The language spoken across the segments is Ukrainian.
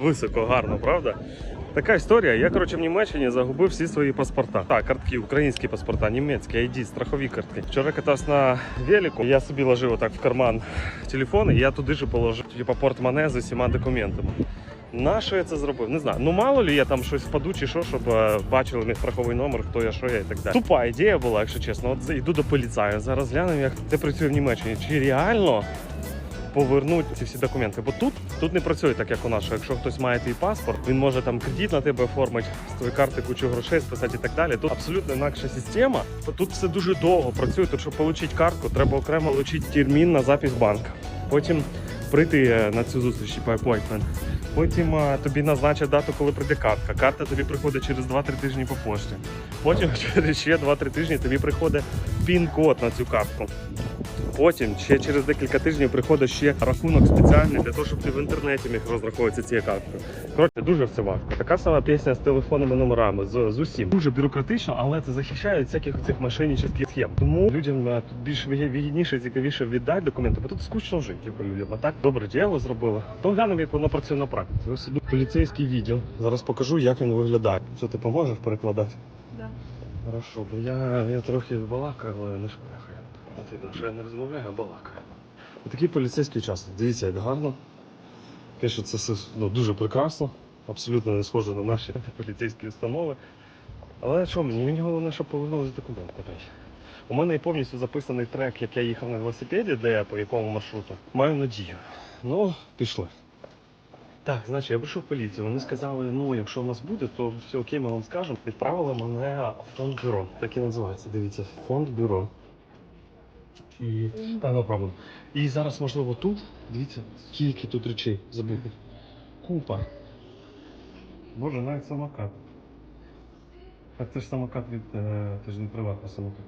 Високо, гарно, правда? Така історія. Я, коротше, в Німеччині загубив всі свої паспорта. Так, картки, українські паспорта, німецькі, ID, страхові картки. Вчора катався на велику, я собі ложив отак в карман телефон, і я туди ж положив типу, портмоне з усіма документами. На що я це зробив? Не знаю. Ну мало ли я там щось впаду чи що, щоб е, бачили мій страховий номер, хто я, що я і так далі. Тупа ідея була, якщо чесно. От йду до поліцаю. Зараз глянемо, як це працює в Німеччині. Чи реально повернуть ці всі документи. Бо тут, тут не працює так, як у нас. що Якщо хтось має твій паспорт, він може там кредит на тебе оформити, з твоєї карти кучу грошей списати і так далі. Тут абсолютно інакша система. Тут все дуже довго працює. Тут, щоб отримати картку, треба окремо отримати термін на запис банка. Потім прийти е, на цю зустріч по appointment. Потім е, тобі назначать дату, коли прийде картка. Карта тобі приходить через 2-3 тижні по пошті. Потім через ще 2-3 тижні тобі приходить пін-код на цю картку. Потім ще через декілька тижнів приходить ще рахунок спеціальний для того, щоб ти в інтернеті міг розраховуватися цією карткою. Коротше, дуже все важко. Така сама пісня з телефонними номерами, з, з усім. Дуже бюрократично, але це захищає від всяких цих мошенничних схем. Тому людям е, тут більш вигі- вигідніше, цікавіше віддати документи, бо тут скучно жити типу, людям. А так добре діло зробили. То глянемо, як воно працює на практиці. Ось іду поліцейський відділ. Зараз покажу, як він виглядає. Що ти поможеш перекладати? Да. Хорошо, бо я, я трохи балакаю, але не шпехаю. Що я не розмовляю, а балакаю. Такий поліцейський участок. Дивіться, як гарно. Пише, це все ну, дуже прекрасно, абсолютно не схоже на наші поліцейські установи. Але що мені? Мені головне, щоб повернулися документи. У мене і повністю записаний трек, як я їхав на велосипеді, де я по якому маршруту. Маю надію. Ну, пішли. Так, значить, я прийшов в поліцію. Вони сказали, ну якщо в нас буде, то все окей, ми вам скажемо. Відправили мене в фонд бюро. Так і називається. Дивіться, фонд бюро. І та no проблем. І зараз, можливо, тут. Дивіться, скільки тут речей забути. Купа. Боже, навіть самокат. Так це ж самокат від. Е, це ж не приватний самокат.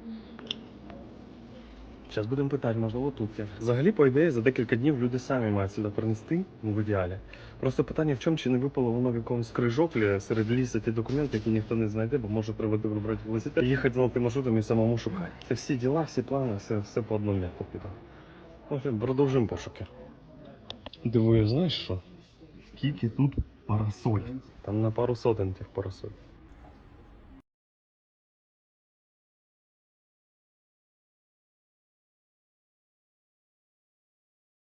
Зараз будемо питати, можливо, тут є. Взагалі, по ідеї, за декілька днів люди самі мають сюди принести, ну, в ідеалі. Просто питання в чому, чи не випало воно в якомусь крижоклі серед лісу ті документи, які ніхто не знайде, бо може приведи вибрати велосипед, їхати золотим маршрутом і самому шукати. Це всі діла, всі плани, все, все по одному м'яку піде. Що, продовжуємо пошуки. Дивую, знаєш що? Скільки тут парасоль? Там на пару сотень тих парасоль.